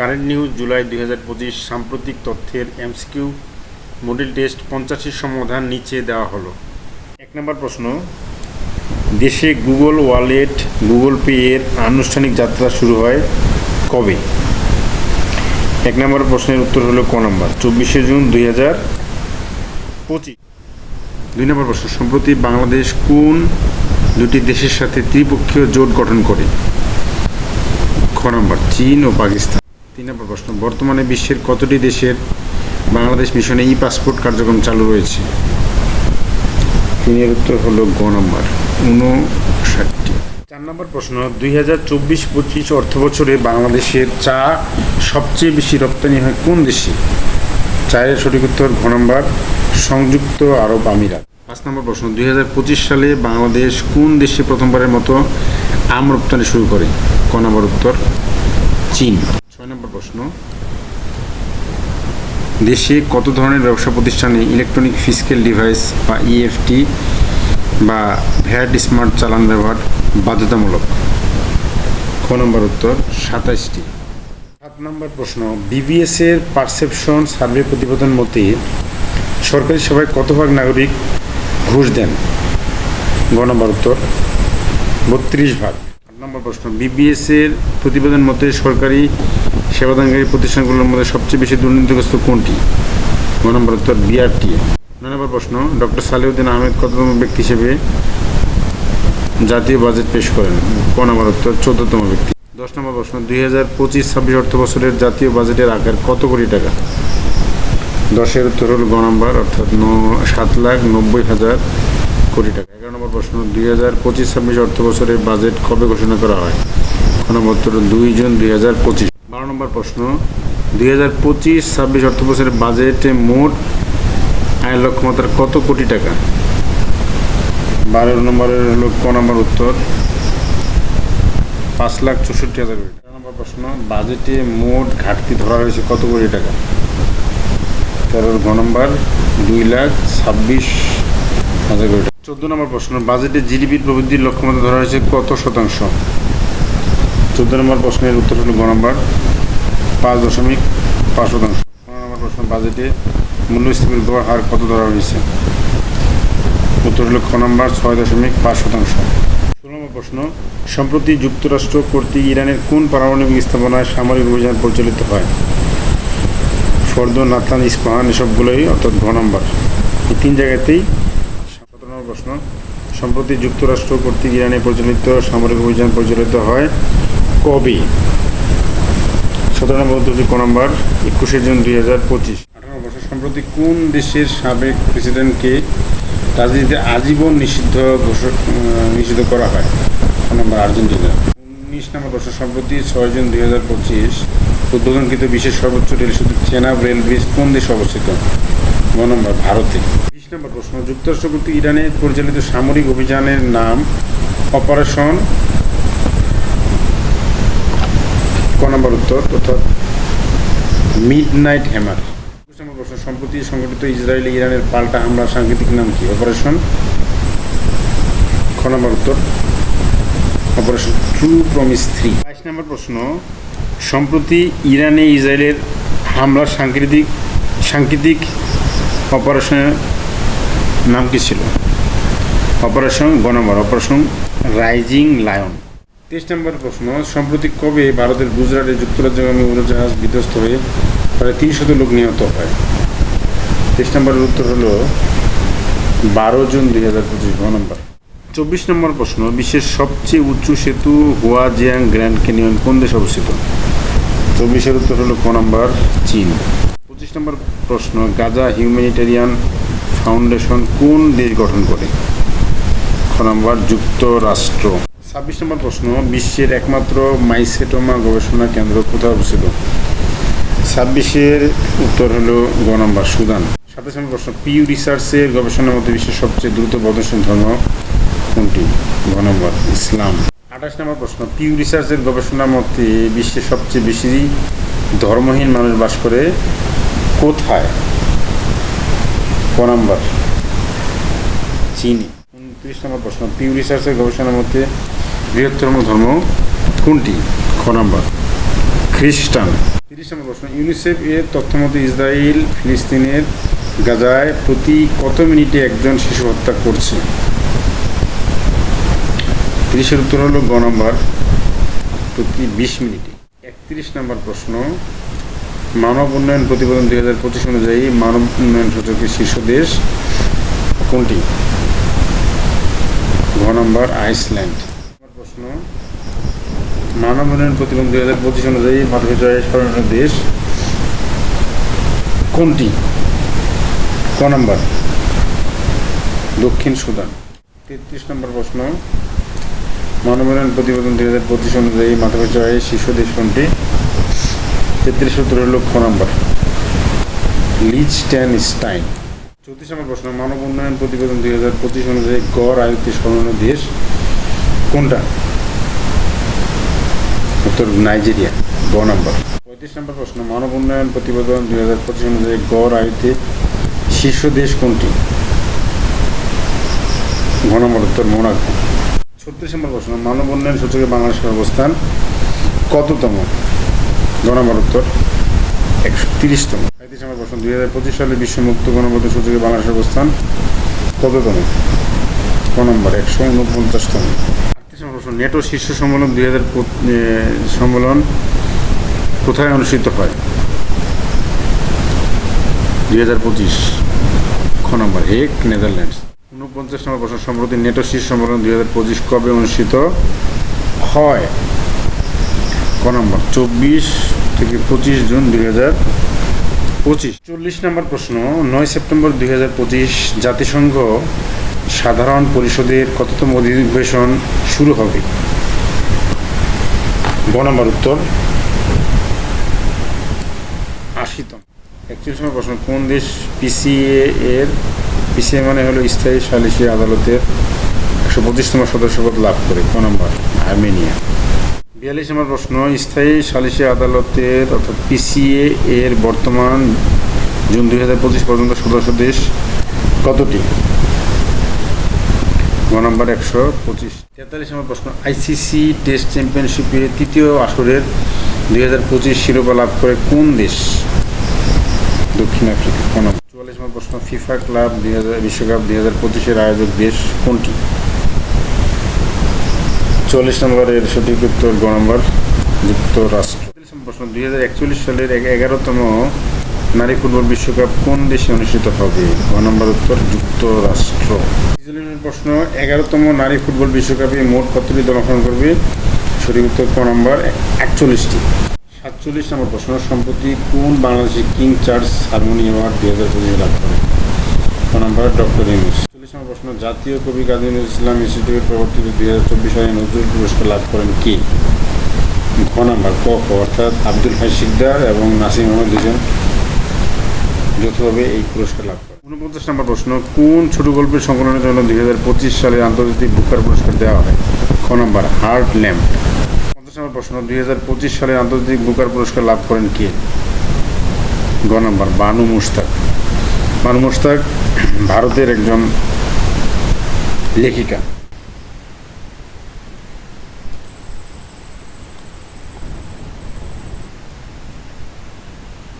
Current news July দুই হাজার পঁচিশ সাম্প্রতিক তথ্যের এমসিকিউ মডেল টেস্ট পঞ্চাশের সমাধান নিচে দেওয়া হলো। এক নম্বর প্রশ্ন, দেশে গুগল ওয়ালেট, গুগল পে এর আনুষ্ঠানিক যাত্রা শুরু হয় কবে? এক নম্বর প্রশ্নের উত্তর হলো ক নম্বর, চব্বিশে জুন দুই হাজার পঁচিশ। দুই নম্বর প্রশ্ন, সম্প্রতি বাংলাদেশ কোন দুটি দেশের সাথে ত্রিপক্ষীয় জোট গঠন করে? খ নম্বর, চীন ও পাকিস্তান। তিন নম্বর প্রশ্ন, বর্তমানে বিশ্বের কতটি দেশের বাংলাদেশ মিশনে ই পাসপোর্ট কার্যক্রম চালু রয়েছে? তিনের উত্তর হলো গ নম্বর উনষাটটি চার নম্বর প্রশ্ন, দুই হাজার চব্বিশ পঁচিশ অর্থ বছরে বাংলাদেশের চা সবচেয়ে বেশি রপ্তানি হয় কোন দেশে? চায়ের সঠিক উত্তর ঘ নম্বর, সংযুক্ত আরব আমিরাত। পাঁচ নম্বর প্রশ্ন, দুই হাজার পঁচিশ সালে বাংলাদেশ কোন দেশে প্রথমবারের মতো আম রপ্তানি শুরু করে? ক নম্বর উত্তর চীন। ছয় নম্বর প্রশ্ন। দেশে কত ধরনের ব্যবসা প্রতিষ্ঠানে ইলেকট্রনিক ফিজিক্যাল ডিভাইস বা ইএফটি বা ভ্যাট স্মার্ট চালান ব্যবহার বাধ্যতামূলক? খ নম্বর উত্তর, সাতাইশটি। সাত নম্বর প্রশ্ন বিবিএস এর পারসেপশন সার্ভে প্রতিবেদন মতে সরকারি সেবায় কত ভাগ নাগরিক ঘুষ দেন? গ নম্বর উত্তর, বত্রিশ ভাগ। নম্বর প্রশ্ন বিবিএস এর প্রতিবেদন মতে সরকারি সেবাদানকারী প্রতিষ্ঠানগুলোর মধ্যে সবচেয়ে বেশি দুর্নীতিগ্রস্ত কোনটি? গ নম্বর উত্তর বিআরটি নয় নম্বর প্রশ্ন, ডক্টর সালিউদ্দিন আহমেদ কততম ব্যক্তি হিসেবে জাতীয় বাজেট পেশ করেন? ক নম্বর উত্তর, চোদ্দতম ব্যক্তি। দশ নম্বর প্রশ্ন, দুই হাজার পঁচিশ, ছাব্বিশ অর্থ বছরের জাতীয় বাজেটের আকার কত কোটি টাকা? দশের উত্তর হল গ নম্বর, অর্থাৎ ন, সাত লাখ নব্বই হাজার কোটি টাকা। এগারো নম্বর প্রশ্ন, দুই হাজার পঁচিশ ছাব্বিশ অর্থ বছরের বাজেট কবে ঘোষণা করা হয়? উত্তর দুই জুন দুই হাজার পঁচিশ। বারো নম্বর প্রশ্ন, দুই হাজার পঁচিশ ছাব্বিশ অর্থ বছরের বাজেটে মোট আয় লক্ষ্যমাত্রার কত কোটি টাকা? বারো নম্বরের হলো ক নম্বর উত্তর, পাঁচ লাখ চৌষট্টি হাজার কোটি তেরো নম্বর প্রশ্ন, বাজেটে মোট ঘাটতি ধরা হয়েছে কত কোটি টাকা? তেরোর ঘ নম্বর, দুই লাখ ছাব্বিশ হাজার কোটি চোদ্দ নম্বর প্রশ্ন, বাজেটে জিডিপির প্রবৃদ্ধির লক্ষ্যমাত্রা ধরা হয়েছে কত শতাংশ? চোদ্দ নম্বর প্রশ্নের উত্তর হলো গ নম্বর, পাঁচ দশমিক পাঁচ শতাংশ। পনেরো নম্বর প্রশ্ন, বাজেটে মূল্যস্ফীতির গড় হার কত ধরা হয়েছে? উত্তর হলো খ নম্বর, ছয় দশমিক পাঁচ শতাংশ। ষোলো নম্বর প্রশ্ন, সম্প্রতি যুক্তরাষ্ট্র কর্তৃক ইরানের কোন পারমাণবিক স্থাপনায় সামরিক অভিযান পরিচালিত হয়? ফর্দ নাতান ইস্পাহান, এসবগুলোই অর্থাৎ ঘ নম্বর। এই তিন জায়গাতেই প্রশ্ন। সম্প্রতি যুক্তরাষ্ট্র কর্তৃক ইরানে পরিচালিত সামরিক অভিযান পরিচালিত হয় কবে। সতেরো নম্বর ক নম্বর, একুশে জুন দুই হাজার পঁচিশ। আঠারো বছর সম্প্রতি কোন দেশের সাবেক প্রেসিডেন্টকে রাজনীতিতে আজীবন নিষিদ্ধ নিষিদ্ধ করা হয়? ক নম্বর, আর্জেন্টিনা। উনিশ নম্বর বছর সম্প্রতি ছয় জুন দুই হাজার পঁচিশ উদ্বোধনকৃত বিশ্বের সর্বোচ্চ রেল সেতু চেনাব রেল ব্রিজ কোন দেশে অবস্থিত? গ নম্বর, ভারতে। নম্বর প্রশ্ন যুক্তরাষ্ট্র কর্তৃক ইরানে পরিচালিত সামরিক অভিযানের নাম অপারেশন ক নম্বর উত্তর, অর্থাৎ মিড নাইট হ্যামার। একুশ নম্বর প্রশ্ন, সম্প্রতি সংগঠিত ইসরায়েলি ইরানের পাল্টা হামলার সাংকেতিক নাম কি? অপারেশন খ নম্বর উত্তর, অপারেশন ট্রু প্রমিস থ্রি। বাইশ নম্বর প্রশ্ন, সম্প্রতি ইরানে ইসরায়েলের হামলার সাংকেতিক সাংকেতিক অপারেশনের নাম কি ছিল? অপারেশন গ নম্বর অপারেশন রাইজিং লায়ন। তেইশ নম্বর প্রশ্ন সম্প্রতি কবে ভারতের গুজরাটে যুক্তরাজ্যগামী উড়োজাহাজ বিধ্বস্ত হয়ে প্রায় তিনশত লোক নিহত হয়? তেইশ নম্বরের উত্তর হল বারো জুন দুই হাজার পঁচিশ নম্বর। চব্বিশ নম্বর প্রশ্ন বিশ্বের সবচেয়ে উঁচু সেতু হুয়া জিয়াং গ্র্যান্ড ক্যানিয়ন কোন দেশে অবস্থিত? চব্বিশের উত্তর হলো ক নম্বর চীন। পঁচিশ নম্বর প্রশ্ন গাজা হিউম্যানিটেরিয়ান ফাউন্ডেশন কোন দেশ গঠন করে? খ নম্বর, যুক্তরাষ্ট্র। ছাব্বিশ নম্বর প্রশ্ন, বিশ্বের একমাত্র মাইসেটোমা গবেষণা কেন্দ্র কোথায় অবস্থিত? ছাব্বিশের উত্তর হলো গ নম্বর, সুদান। সাতাশ নম্বর প্রশ্ন পিউ রিসার্চের গবেষণার মধ্যে বিশ্বের সবচেয়ে দ্রুত বর্ধনশীল ধর্ম কোনটি? গ নম্বর, ইসলাম। আঠাশ নম্বর প্রশ্ন পিউ রিসার্চের গবেষণার মধ্যে বিশ্বের সবচেয়ে বেশি ধর্মহীন মানুষ বাস করে কোথায়? ক নম্বর। চিনি। উনত্রিশ নম্বর প্রশ্ন, পিউ রিসার্চের গবেষণার মধ্যে বৃহত্তম ধর্ম কোনটি? খ নম্বর। খ্রিস্টান। তিরিশ নম্বর প্রশ্ন, ইউনিসেফ এর তথ্য মতে ইসরায়েল, ফিলিস্তিনের গাজায় প্রতি কত মিনিটে একজন শিশু হত্যা করছে? তিরিশের উত্তর হলো গ নম্বর, প্রতি বিশ মিনিটে। একত্রিশ নম্বর প্রশ্ন মানব উন্নয়ন প্রতিবেদন দুই হাজার পঁচিশ অনুযায়ী মানব উন্নয়ন সূচকের শীর্ষ দেশ কোনটি? ঘ নম্বর আইসল্যান্ড। প্রশ্ন, মানব উন্নয়ন প্রতিবেদন দুই হাজার পঁচিশ অনুযায়ী ভারত জয়ের স্মরণীয় দেশ কোনটি? ক নম্বর, দক্ষিণ সুদান। তেত্রিশ নম্বর প্রশ্ন, মানব উন্নয়ন প্রতিবেদন দুই হাজার পঁচিশ অনুযায়ী মাথা জয়ে শীর্ষ দেশ কোনটি? তেত্রিশ নম্বর। লিচটেন স্টাইন। চৌত্রিশ নম্বর প্রশ্ন, মানব উন্নয়ন প্রতিবেদন দুই হাজার পঁচিশ অনুযায়ী গড় আয়ুতে স্মরণীয় দেশ কোনটা? উত্তর, নাইজেরিয়া, গ পঁয়ত্রিশ নম্বর প্রশ্ন, মানব উন্নয়ন প্রতিবেদন দুই হাজার পঁচিশ অনুযায়ী গড় শীর্ষ দেশ কোনটি? ঘ নম্বর উত্তর, মোনাকো। ছত্রিশ নম্বর প্রশ্ন, মানব উন্নয়ন সূচকে বাংলাদেশের অবস্থান কততম? গ নম্বর উত্তর একশো তিরিশতম পঁয়ত্রিশ নম্বর প্রশ্ন দুই হাজার পঁচিশ সালে বিশ্ব মুক্ত গণপথ সূচকে বাংলাদেশের অবস্থান কততম? ক নম্বর, একশো উনপঞ্চাশতম। আটত্রিশ নম্বর প্রশ্ন নেটো শীর্ষ সম্মেলন, দুই হাজার সম্মেলন কোথায় অনুষ্ঠিত হয়? দুই হাজার পঁচিশ। খ নম্বর হেক নেদারল্যান্ডস। উনপঞ্চাশ নম্বর প্রশ্ন সম্প্রতি নেটো শীর্ষ সম্মেলন, দুই হাজার পঁচিশ কবে অনুষ্ঠিত হয়? ক নম্বর? চব্বিশ থেকে পঁচিশ জুন দুই হাজার পঁচিশ। চল্লিশ নম্বর প্রশ্ন, নয় সেপ্টেম্বর দুই হাজার পঁচিশ জাতিসংঘ সাধারণ পরিষদের কততম অধিবেশন শুরু হবে? গ নম্বর উত্তর, আশিতম। একচল্লিশ নম্বর প্রশ্ন, কোন দেশ পিসিএ এর, পিসিএ মানে হলো স্থায়ী সালিসি আদালতের একশো পঁচিশতম সদস্যপদ লাভ করে? ক নম্বর, আর্মেনিয়া। বিয়াল্লিশ নম্বর প্রশ্ন, স্থায়ী সালিসি আদালতের অর্থাৎ পিসিএ এর বর্তমান জুন দুই হাজার পঁচিশ পর্যন্ত সদস্য দেশ কতটি? গ নম্বর একশো পঁচিশ। তেতাল্লিশ নম্বর প্রশ্ন আইসিসি টেস্ট চ্যাম্পিয়নশিপে তৃতীয় আসরের দুই হাজার পঁচিশ শিরোপা লাভ করে কোন দেশ? দক্ষিণ আফ্রিকা কোন চুয়াল্লিশ নম্বর প্রশ্ন, ফিফা ক্লাব দুই হাজার, বিশ্বকাপ দুই হাজার পঁচিশের আয়োজক দেশ কোনটি? চল্লিশ নম্বরের সঠিক উত্তর গ নম্বর যুক্তরাষ্ট্র। প্রশ্ন, দুই হাজার একচল্লিশ সালের এগারোতম নারী ফুটবল বিশ্বকাপ কোন দেশে অনুষ্ঠিত হবে? গ নম্বর উত্তর, যুক্তরাষ্ট্র। প্রশ্ন, এগারোতম নারী ফুটবল বিশ্বকাপে মোট কতটি দল অংশগ্রহণ করবে? সঠিক উত্তর ক নম্বর, একচল্লিশটি। সাতচল্লিশ নম্বর প্রশ্ন, সম্প্রতি কোন Bangladeshi King Charles harmony award দুই হাজার পঁচিশে লাভ করে? ক নম্বর, ডক্টর ইউনুস। প্রশ্ন, জাতীয় কবি কাজী ইসলাম ইনস্টিটিউট প্রবর্তিত দুই হাজার চব্বিশ সালে নজরুল পুরস্কার লাভ করেন কে? ঘ নম্বর, ক অর্থাৎ আব্দুল হাই সিকদার এবং নাসিম আহমদ দুজন যৌথভাবে এই পুরস্কার লাভ করে উনপঞ্চাশ নম্বর প্রশ্ন, কোন ছোট গল্পের সংকলনের জন্য দুই হাজার পঁচিশ সালে আন্তর্জাতিক বুকার পুরস্কার দেওয়া হয়? খ নম্বর, হার্ট ল্যাম্প। পঞ্চাশ নম্বর প্রশ্ন, দুই হাজার পঁচিশ সালে আন্তর্জাতিক বুকার পুরস্কার লাভ করেন কে? গ নম্বর, বানু মুস্তাক বানু মুস্তাক ভারতের একজন লেখিকা।